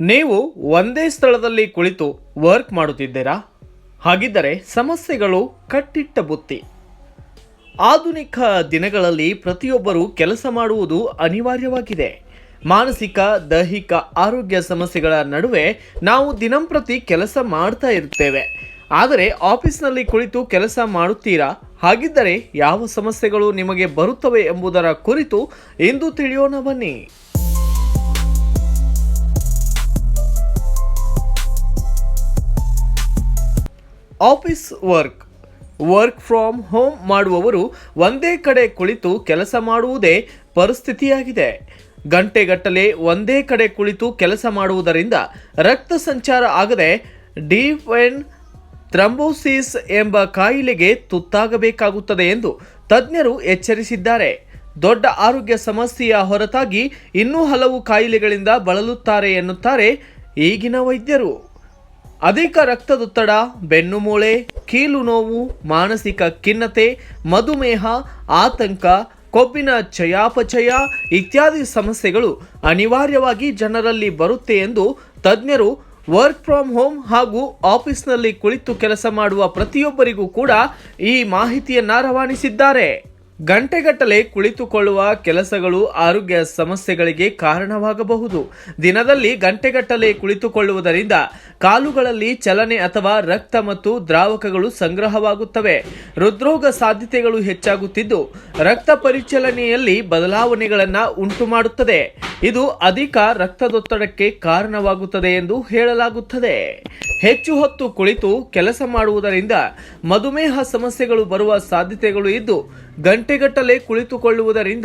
ನೀವು ಒಂದೇ ಸ್ಥಳದಲ್ಲಿ ಕುಳಿತು ವರ್ಕ್ ಮಾಡುತ್ತಿದ್ದೀರಾ? ಹಾಗಿದ್ದರೆ ಸಮಸ್ಯೆಗಳು ಕಟ್ಟಿಟ್ಟ ಬುತ್ತಿ. ಆಧುನಿಕ ದಿನಗಳಲ್ಲಿ ಪ್ರತಿಯೊಬ್ಬರೂ ಕೆಲಸ ಮಾಡುವುದು ಅನಿವಾರ್ಯವಾಗಿದೆ. ಮಾನಸಿಕ, ದೈಹಿಕ ಆರೋಗ್ಯ ಸಮಸ್ಯೆಗಳ ನಡುವೆ ನಾವು ದಿನಂಪ್ರತಿ ಕೆಲಸ ಮಾಡ್ತಾ ಇರುತ್ತೇವೆ ಆದರೆ ಆಫೀಸ್ನಲ್ಲಿ ಕುಳಿತು ಕೆಲಸ ಮಾಡುತ್ತೀರಾ? ಹಾಗಿದ್ದರೆ ಯಾವ ಸಮಸ್ಯೆಗಳು ನಿಮಗೆ ಬರುತ್ತವೆ ಎಂಬುದರ ಕುರಿತು ಇಂದು ತಿಳಿಯೋಣ ಬನ್ನಿ. Office work work from home ಮಾಡುವವರು ಒಂದೇ ಕಡೆ ಕುಳಿತು ಕೆಲಸ ಮಾಡುವುದೇ ಪರಿಸ್ಥಿತಿಯಾಗಿದೆ. ಗಂಟೆಗಟ್ಟಲೆ ಒಂದೇ ಕಡೆ ಕುಳಿತು ಕೆಲಸ ಮಾಡುವುದರಿಂದ ರಕ್ತ ಸಂಚಾರ ಆಗದೆ ಡಿಫೆನ್ ಥ್ರಂಬೋಸಿಸ್ ಎಂಬ ಕಾಯಿಲೆಗೆ ತುತ್ತಾಗಬೇಕಾಗುತ್ತದೆ ಎಂದು ತಜ್ಞರು ಎಚ್ಚರಿಸಿದ್ದಾರೆ. ದೊಡ್ಡ ಆರೋಗ್ಯ ಸಮಸ್ಯೆಯ ಹೊರತಾಗಿ ಇನ್ನೂ ಹಲವು ಕಾಯಿಲೆಗಳಿಂದ ಬಳಲುತ್ತಾರೆ ಎನ್ನುತ್ತಾರೆ ಈಗಿನ ವೈದ್ಯರು. ಅಧಿಕ ರಕ್ತದೊತ್ತಡ ಬೆನ್ನುಮೂಳೆ ಕೀಲು ನೋವು, ಮಾನಸಿಕ ಖಿನ್ನತೆ, ಮಧುಮೇಹ, ಆತಂಕ, ಕೊಬ್ಬಿನ ಚಯಾಪಚಯ ಇತ್ಯಾದಿ ಸಮಸ್ಯೆಗಳು ಅನಿವಾರ್ಯವಾಗಿ ಜನರಲ್ಲಿ ಬರುತ್ತೆ ಎಂದು ತಜ್ಞರು ವರ್ಕ್ ಫ್ರಮ್ ಹೋಮ್ ಹಾಗೂ ಆಫೀಸ್ನಲ್ಲಿ ಕುಳಿತು ಕೆಲಸ ಮಾಡುವ ಪ್ರತಿಯೊಬ್ಬರಿಗೂ ಕೂಡ ಈ ಮಾಹಿತಿಯನ್ನು ರವಾನಿಸಿದ್ದಾರೆ. ಗಂಟೆಗಟ್ಟಲೆ ಕುಳಿತುಕೊಳ್ಳುವ ಕೆಲಸಗಳು ಆರೋಗ್ಯ ಸಮಸ್ಯೆಗಳಿಗೆ ಕಾರಣವಾಗಬಹುದು. ದಿನದಲ್ಲಿ ಗಂಟೆಗಟ್ಟಲೆ ಕುಳಿತುಕೊಳ್ಳುವುದರಿಂದ ಕಾಲುಗಳಲ್ಲಿ ಚಲನೆ ಅಥವಾ ರಕ್ತ ಮತ್ತು ದ್ರಾವಕಗಳು ಸಂಗ್ರಹವಾಗುತ್ತವೆ. ಹೃದ್ರೋಗ ಸಾಧ್ಯತೆಗಳು ಹೆಚ್ಚಾಗುತ್ತಿದ್ದು, ರಕ್ತ ಪರಿಚಲನೆಯಲ್ಲಿ ಬದಲಾವಣೆಗಳನ್ನು ಉಂಟು ಮಾಡುತ್ತದೆ ಇದು ಅಧಿಕ ರಕ್ತದೊತ್ತಡಕ್ಕೆ ಕಾರಣವಾಗುತ್ತದೆ ಎಂದು ಹೇಳಲಾಗುತ್ತದೆ. ಹೆಚ್ಚು ಹೊತ್ತು ಕುಳಿತು ಕೆಲಸ ಮಾಡುವುದರಿಂದ ಮಧುಮೇಹ ಸಮಸ್ಯೆಗಳು ಬರುವ ಸಾಧ್ಯತೆಗಳು ಇದ್ದು, ಗಂಟೆಗಟ್ಟಲೆ ಕುಳಿತುಕೊಳ್ಳುವುದರಿಂದ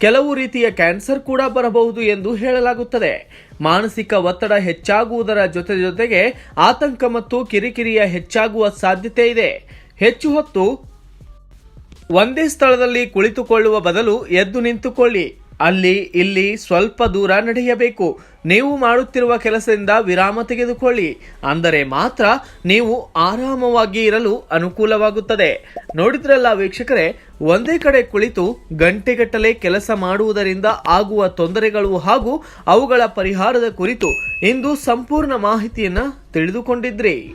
ಕೆಲವು ರೀತಿಯ ಕ್ಯಾನ್ಸರ್ ಕೂಡ ಬರಬಹುದು ಎಂದು ಹೇಳಲಾಗುತ್ತದೆ. ಮಾನಸಿಕ ಒತ್ತಡ ಹೆಚ್ಚಾಗುವುದರ ಜೊತೆ ಜೊತೆಗೆ ಆತಂಕ ಮತ್ತು ಕಿರಿಕಿರಿಯ ಹೆಚ್ಚಾಗುವ ಸಾಧ್ಯತೆ ಇದೆ. ಹೆಚ್ಚು ಹೊತ್ತು ಒಂದೇ ಸ್ಥಳದಲ್ಲಿ ಕುಳಿತುಕೊಳ್ಳುವ ಬದಲು ಎದ್ದು ನಿಂತುಕೊಳ್ಳಿ. ಅಲ್ಲಿ, ಇಲ್ಲಿ ಸ್ವಲ್ಪ ದೂರ ನಡೆಯಬೇಕು. ನೀವು ಮಾಡುತ್ತಿರುವ ಕೆಲಸದಿಂದ ವಿರಾಮ ತೆಗೆದುಕೊಳ್ಳಿ. ಅಂದರೆ ಮಾತ್ರ ನೀವು ಆರಾಮವಾಗಿ ಇರಲು ಅನುಕೂಲವಾಗುತ್ತದೆ. ನೋಡಿದ್ರಲ್ಲ ವೀಕ್ಷಕರೇ, ಒಂದೇ ಕಡೆ ಕುಳಿತು ಗಂಟೆಗಟ್ಟಲೆ ಕೆಲಸ ಮಾಡುವುದರಿಂದ ಆಗುವ ತೊಂದರೆಗಳು ಹಾಗೂ ಅವುಗಳ ಪರಿಹಾರದ ಕುರಿತು ಇಂದು ಸಂಪೂರ್ಣ ಮಾಹಿತಿಯನ್ನು ತಿಳಿದುಕೊಂಡಿದ್ರಿ.